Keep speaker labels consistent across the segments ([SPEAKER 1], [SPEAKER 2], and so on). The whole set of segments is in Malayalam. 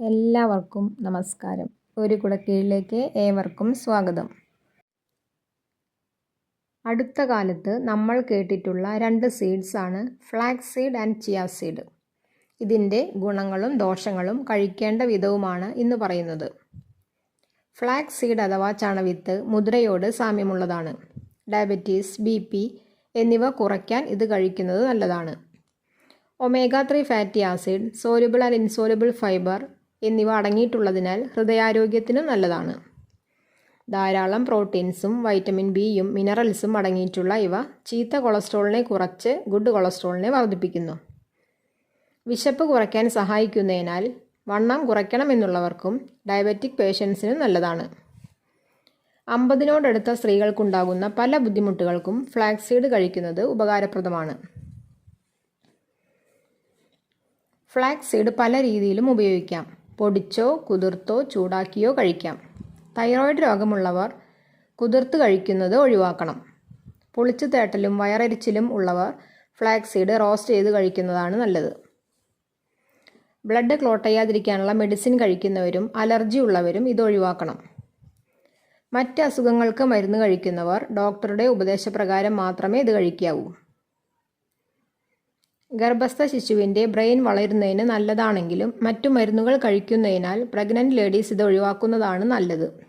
[SPEAKER 1] എല്ലാവർക്കും നമസ്കാരം. ഒരു കുടക്കീഴിലേക്ക് ഏവർക്കും സ്വാഗതം. അടുത്ത കാലത്ത് നമ്മൾ കേട്ടിട്ടുള്ള രണ്ട് സീഡ്സ് ആണ് flax seed and chia seed ഇതിന്റെ ഗുണങ്ങളും ദോഷങ്ങളും കഴിക്കേണ്ട വിധവുമാണ് ഇന്ന് പറയുന്നത്. ഫ്ലാക്സ് സീഡ് അഥവാ ചണവിത്ത് മുദ്രയോട് സാമ്യമുള്ളതാണ്. ഡയബറ്റീസ് ബി പി എന്നിവ കുറയ്ക്കാൻ ഇത് കഴിക്കുന്നത് നല്ലതാണ്. Omega three fatty acid soluble and insoluble fibre എന്നിവ അടങ്ങിയിട്ടുള്ളതിനാൽ ഹൃദയാരോഗ്യത്തിന് നല്ലതാണ്. ധാരാളം പ്രോട്ടീൻസും വൈറ്റമിൻ ബിയും മിനറൽസും അടങ്ങിയിട്ടുള്ള ഇവ ചീത്ത കൊളസ്ട്രോളിനെ കുറച്ച് ഗുഡ് കൊളസ്ട്രോളിനെ വർദ്ധിപ്പിക്കുന്നു. വിശപ്പ് കുറയ്ക്കാൻ സഹായിക്കുന്നതിനാൽ വണ്ണം കുറയ്ക്കണമെന്നുള്ളവർക്കും ഡയബറ്റിക് പേഷ്യൻസിനും നല്ലതാണ്. അമ്പതിനോടടുത്ത സ്ത്രീകൾക്കുണ്ടാകുന്ന പല ബുദ്ധിമുട്ടുകൾക്കും ഫ്ലാക്സീഡ് കഴിക്കുന്നത് ഉപകാരപ്രദമാണ്. ഫ്ലാക്സീഡ് പല രീതിയിലും ഉപയോഗിക്കാം. പൊടിച്ചോ കുതിർത്തോ ചൂടാക്കിയോ കഴിക്കാം. തൈറോയിഡ് രോഗമുള്ളവർ കുതിർത്ത് കഴിക്കുന്നത് ഒഴിവാക്കണം. പൊളിച്ചു തേട്ടലും വയറരിച്ചിലും ഉള്ളവർ ഫ്ലാക്സ് സീഡ് റോസ്റ്റ് ചെയ്ത് കഴിക്കുന്നതാണ് നല്ലത്. ബ്ലഡ് ക്ലോട്ട് ചെയ്യാതിരിക്കാനുള്ള മെഡിസിൻ കഴിക്കുന്നവരും അലർജി ഉള്ളവരും ഇത് ഒഴിവാക്കണം. മറ്റ് അസുഖങ്ങൾക്ക് മരുന്ന് കഴിക്കുന്നവർ ഡോക്ടറുടെ ഉപദേശപ്രകാരം മാത്രമേ ഇത് കഴിക്കാവൂ. ഗർഭസ്ഥ ശിശുവിന്റെ ബ്രെയിൻ വളരുന്നതിന് നല്ലതാണെങ്കിലും മറ്റു മരുന്നുകൾ കഴിക്കുന്നതിനാൽ പ്രഗ്നന്റ് ലേഡീസ് ഇത് ഒഴിവാക്കുന്നതാണ് നല്ലത്.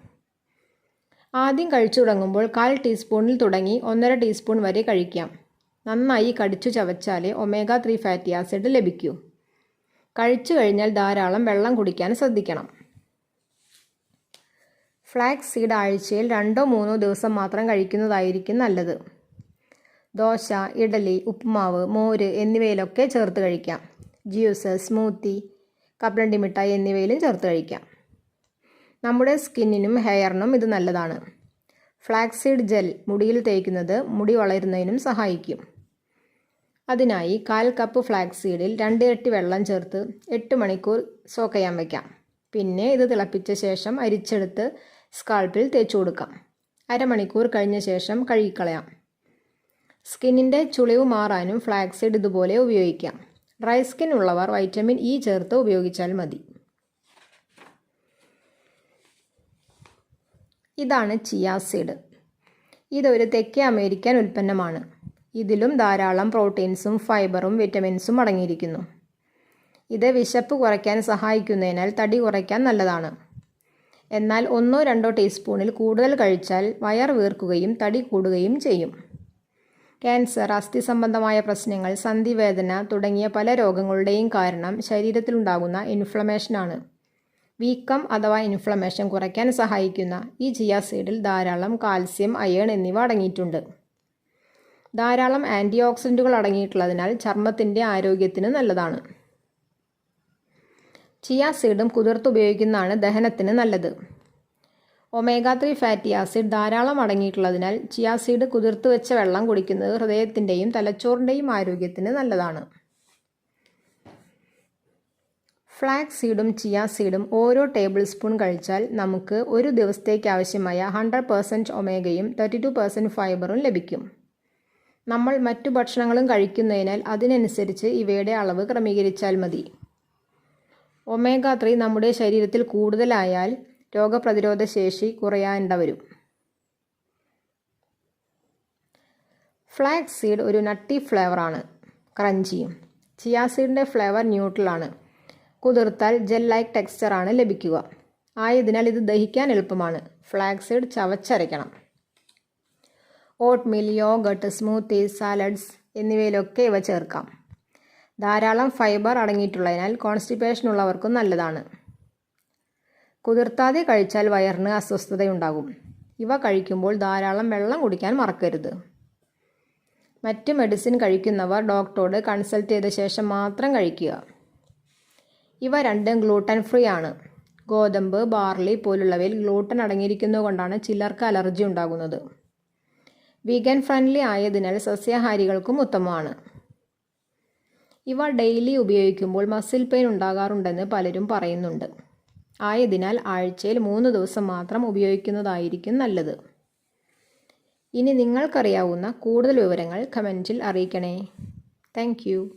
[SPEAKER 1] ആദ്യം കഴിച്ചു തുടങ്ങുമ്പോൾ കാൽ ടീസ്പൂണിൽ തുടങ്ങി ഒന്നര ടീസ്പൂൺ വരെ കഴിക്കാം. നന്നായി കടിച്ചു ചവച്ചാലേ ഒമേഗ ത്രീ ഫാറ്റി ആസിഡ് ലഭിക്കൂ. കഴിച്ചു കഴിഞ്ഞാൽ ധാരാളം വെള്ളം കുടിക്കാൻ ശ്രദ്ധിക്കണം. ഫ്ലാക്സ് സീഡ് ആഴ്ചയിൽ രണ്ടോ മൂന്നോ ദിവസം മാത്രം കഴിക്കുന്നതായിരിക്കും നല്ലത്. ദോശ ഇഡലി ഉപ്പുമാവ് മോര് എന്നിവയിലൊക്കെ ചേർത്ത് കഴിക്കാം. ജ്യൂസ് സ്മൂത്തി കപ്പലണ്ടി മിഠായി എന്നിവയിലും ചേർത്ത് കഴിക്കാം. നമ്മുടെ സ്കിന്നിനും ഹെയറിനും ഇത് നല്ലതാണ്. ഫ്ലാക്സീഡ് ജെൽ മുടിയിൽ തേക്കുന്നത് മുടി വളരുന്നതിനും സഹായിക്കും. അതിനായി കാൽ കപ്പ് ഫ്ലാക്സീഡിൽ രണ്ട് ഇരട്ടി വെള്ളം ചേർത്ത് എട്ട് മണിക്കൂർ സോക്ക് ചെയ്യാൻ വയ്ക്കാം പിന്നെ ഇത് തിളപ്പിച്ച ശേഷം അരിച്ചെടുത്ത് സ്കാൾപ്പിൽ തേച്ചു കൊടുക്കാം. അരമണിക്കൂർ കഴിഞ്ഞ ശേഷം കഴുകിക്കളയാം. സ്കിന്നിന്റെ ചുളിവ് മാറാനും ഫ്ലാക്സിഡ് ഇതുപോലെ ഉപയോഗിക്കാം. ഡ്രൈ സ്കിൻ ഉള്ളവർ വൈറ്റമിൻ ഇ ചേർത്ത് ഉപയോഗിച്ചാൽ മതി. ഇതാണ് ചിയാസീഡ് ഇതൊരു തെക്കേ അമേരിക്കൻ ഉൽപ്പന്നമാണ്. ഇതിലും ധാരാളം പ്രോട്ടീൻസും ഫൈബറും വിറ്റമിൻസും അടങ്ങിയിരിക്കുന്നു. ഇത് വിശപ്പ് കുറയ്ക്കാൻ സഹായിക്കുന്നതിനാൽ തടി കുറയ്ക്കാൻ നല്ലതാണ്. എന്നാൽ ഒന്നോ രണ്ടോ ടീസ്പൂണിൽ കൂടുതൽ കഴിച്ചാൽ വയർ വീർക്കുകയും തടി കൂടുകയും ചെയ്യും. ക്യാൻസർ അസ്ഥി സംബന്ധമായ പ്രശ്നങ്ങൾ സന്ധിവേദന തുടങ്ങിയ പല രോഗങ്ങളുടെയും കാരണം ശരീരത്തിലുണ്ടാകുന്ന ഇൻഫ്ലമേഷനാണ്. വീക്കം അഥവാ ഇൻഫ്ലമേഷൻ കുറയ്ക്കാൻ സഹായിക്കുന്ന ഈ ചിയ സീഡിൽ ധാരാളം കാൽസ്യം അയേൺ എന്നിവ അടങ്ങിയിട്ടുണ്ട്. ധാരാളം ആന്റി ഓക്സിഡന്റുകൾ അടങ്ങിയിട്ടുള്ളതിനാൽ ചർമ്മത്തിന്റെ ആരോഗ്യത്തിന് നല്ലതാണ്. ചിയാസീഡും കുതിർത്തുപയോഗിക്കുന്നതാണ് ദഹനത്തിന് നല്ലത്. ഒമേഗ ത്രീ ഫാറ്റി ആസിഡ് ധാരാളം അടങ്ങിയിട്ടുള്ളതിനാൽ ചിയാ സീഡ് കുതിർത്ത് വെച്ച വെള്ളം കുടിക്കുന്നത് ഹൃദയത്തിന്റെയും തലച്ചോറിന്റെയും ആരോഗ്യത്തിന് നല്ലതാണ്. ഫ്ലാക്സ് സീഡും ചിയാ സീഡും ഓരോ ടേബിൾ സ്പൂൺ കഴിച്ചാൽ നമുക്ക് ഒരു ദിവസത്തേക്ക് ആവശ്യമായ ഹൺഡ്രഡ് പെർസെന്റ് ഒമേഗയും തേർട്ടി ടു പെർസെന്റ് ഫൈബറും ലഭിക്കും. നമ്മൾ മറ്റു ഭക്ഷണങ്ങളും കഴിക്കുന്നതിനാൽ അതിനനുസരിച്ച് ഇവയുടെ അളവ് ക്രമീകരിച്ചാൽ മതി. ഒമേഗ ത്രീ നമ്മുടെ ശരീരത്തിൽ കൂടുതലായാൽ രോഗപ്രതിരോധ ശേഷി കുറയാണ്ട വരും ഫ്ലാക്സ് സീഡ് ഒരു നട്ടി ഫ്ലേവറാണ് ക്രഞ്ചിയും ചിയാ സീഡിന്റെ ഫ്ലേവർ ന്യൂട്രലാണ് കുതിർത്താൽ ജെൽ ലൈക്ക് ടെക്സ്ചറാണ് ലഭിക്കുക. ആയതിനാൽ ഇത് ദഹിക്കാൻ എളുപ്പമാണ്. ഫ്ലാക്സ് സീഡ് ചവച്ചരയ്ക്കണം. ഓട്ട്മിൽ യോഗട്ട് സ്മൂത്തി സാലഡ്സ് എന്നിവയിലൊക്കെ ഇവ ചേർക്കാം. ധാരാളം ഫൈബർ അടങ്ങിയിട്ടുള്ളതിനാൽ കോൺസ്റ്റിപ്പേഷൻ ഉള്ളവർക്കും നല്ലതാണ്. കുതിർത്താതെ കഴിച്ചാൽ വയറിന് അസ്വസ്ഥതയുണ്ടാകും. ഇവ കഴിക്കുമ്പോൾ ധാരാളം വെള്ളം കുടിക്കാൻ മറക്കരുത്. മറ്റ് മെഡിസിൻ കഴിക്കുന്നവർ ഡോക്ടറോട് കൺസൾട്ട് ചെയ്ത ശേഷം മാത്രം കഴിക്കുക. ഇവ രണ്ടും ഗ്ലൂട്ടൻ ഫ്രീ ആണ്. ഗോതമ്പ് ബാർലി പോലുള്ളവയിൽ ഗ്ലൂട്ടൻ അടങ്ങിയിരിക്കുന്നതുകൊണ്ടാണ് ചിലർക്ക് അലർജി ഉണ്ടാകുന്നത്. വീഗൻ ഫ്രണ്ട്ലി ആയതിനാൽ സസ്യാഹാരികൾക്കും ഉത്തമമാണ്. ഇവ ഡെയിലി ഉപയോഗിക്കുമ്പോൾ മസിൽ പെയിൻ ഉണ്ടാകാറുണ്ടെന്ന് പലരും പറയുന്നുണ്ട്. ആയതിനാൽ ആഴ്ചയിൽ മൂന്ന് ദിവസം മാത്രം ഉപയോഗിക്കുന്നതായിരിക്കും നല്ലത്. ഇനി നിങ്ങൾക്കറിയാവുന്ന കൂടുതൽ വിവരങ്ങൾ കമന്റിൽ അറിയിക്കണേ. താങ്ക്